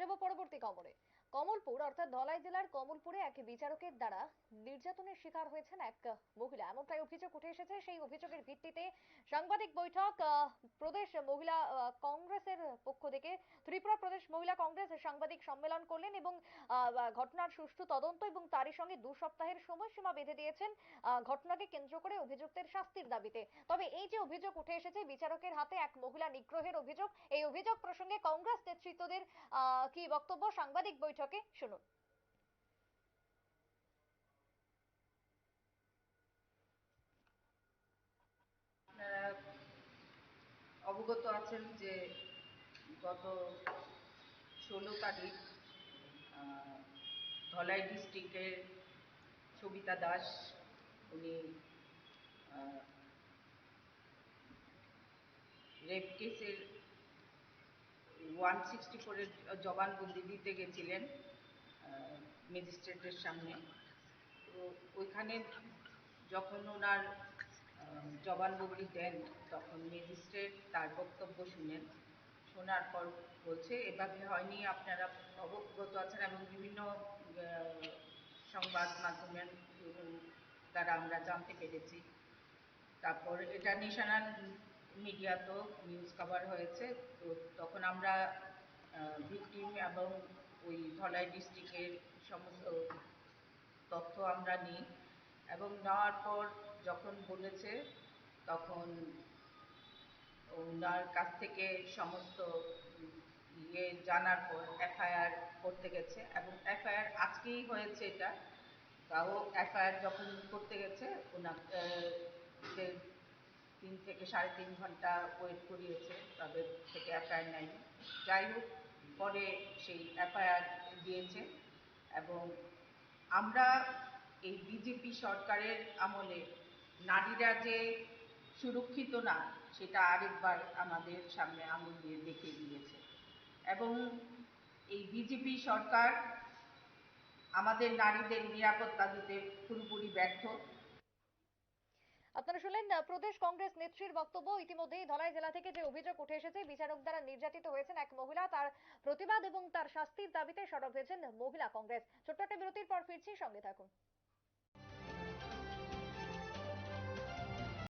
যাব পরবর্তী খবরে কমলপুর অর্থাৎ ধলাই জেলার কমলপুরে এক বিচারকের দ্বারা নির্যাতনের শিকার হয়েছেন এক মহিলা। এমনটাই অভিযোগ উঠে এসেছে। সেই অভিযোগের ভিত্তিতে সাংবাদিক বৈঠক প্রদেশ মহিলা কংগ্রেসের পক্ষ থেকে। ত্রিপুরা প্রদেশ মহিলা কংগ্রেস সাংবাদিক সম্মেলন করলেন এবং ঘটনার সুষ্ঠু তদন্ত এবং তারই সঙ্গে দু সপ্তাহের সময়সীমা বেঁধে দিয়েছেন ঘটনাকে কেন্দ্র করে অভিযুক্তের শাস্তির দাবিতে। তবে এই যে অভিযোগ উঠে এসেছে, বিচারকের হাতে এক মহিলা নিগ্রহের অভিযোগ, এই অভিযোগ প্রসঙ্গে কংগ্রেস নেতৃত্বদের কি বক্তব্য? সাংবাদিক বৈঠকে শুনুন আপনারা অবগত আছেন যে গত ষোলো তারিখ ধলাই ডিস্ট্রিক্টের সবিতা দাস, উনি রেপ কেসের ওয়ান সিক্সটি ফোরের জবানবন্দি দিতে গেছিলেন ম্যাজিস্ট্রেটের সামনে। তো ওইখানে যখন ওনার জবানবন্দি দেন তখন ম্যাজিস্ট্রেট তার বক্তব্য শুনেন। শোনার পর বলছে, এভাবে হয়নি, আপনারা অবগত আছেন এবং বিভিন্ন সংবাদ মাধ্যমের দ্বারা আমরা জানতে পেরেছি। তারপর এটা ন্যাশনাল মিডিয়াতেও নিউজ কভার হয়েছে, তো তখন আমরা ভিকটিম এবং ওই ধলাই ডিস্ট্রিক্টের সমস্ত তথ্য আমরা নিই এবং নেওয়ার পর যখন বলেছে, তখন ওনার কাছ থেকে সমস্ত ইয়ে জানার পর এফআইআর করতে গেছে এবং এফআইআর আজকেই হয়েছে এটা। তাও এফআইআর যখন করতে গেছে যে তিন থেকে সাড়ে তিন ঘণ্টা ওয়েট করিয়েছে, তাদের থেকে এফআইআর নেয়নি। যাই হোক, পরে সেই এফআইআর দিয়েছে এবং আমরা এই বিজেপি সরকারের আমলে নারীরা যে সুরক্ষিত না, সেটা আরেকবার আমাদের সামনে আঙুল দিয়ে দেখিয়ে দিয়েছে। এবং এই বিজেপি সরকার আমাদের নারীদের নিরাপত্তা দিতে পুরোপুরি ব্যর্থ। আপনারা শুনলেন, প্রদেশ কংগ্রেস নেত্রীর বক্তব্য। ইতিমধ্যেই ধলাই জেলা থেকে যে অভিযোগ উঠে এসেছে, বিচারক দ্বারা নির্যাতিত হয়েছেন এক মহিলা। তার প্রতিবাদ এবং তার শাস্তির দাবিতে সরব হয়েছেন মহিলা কংগ্রেস। ছোট্ট একটা বিরতির পর ফিরছি, সঙ্গে থাকুন।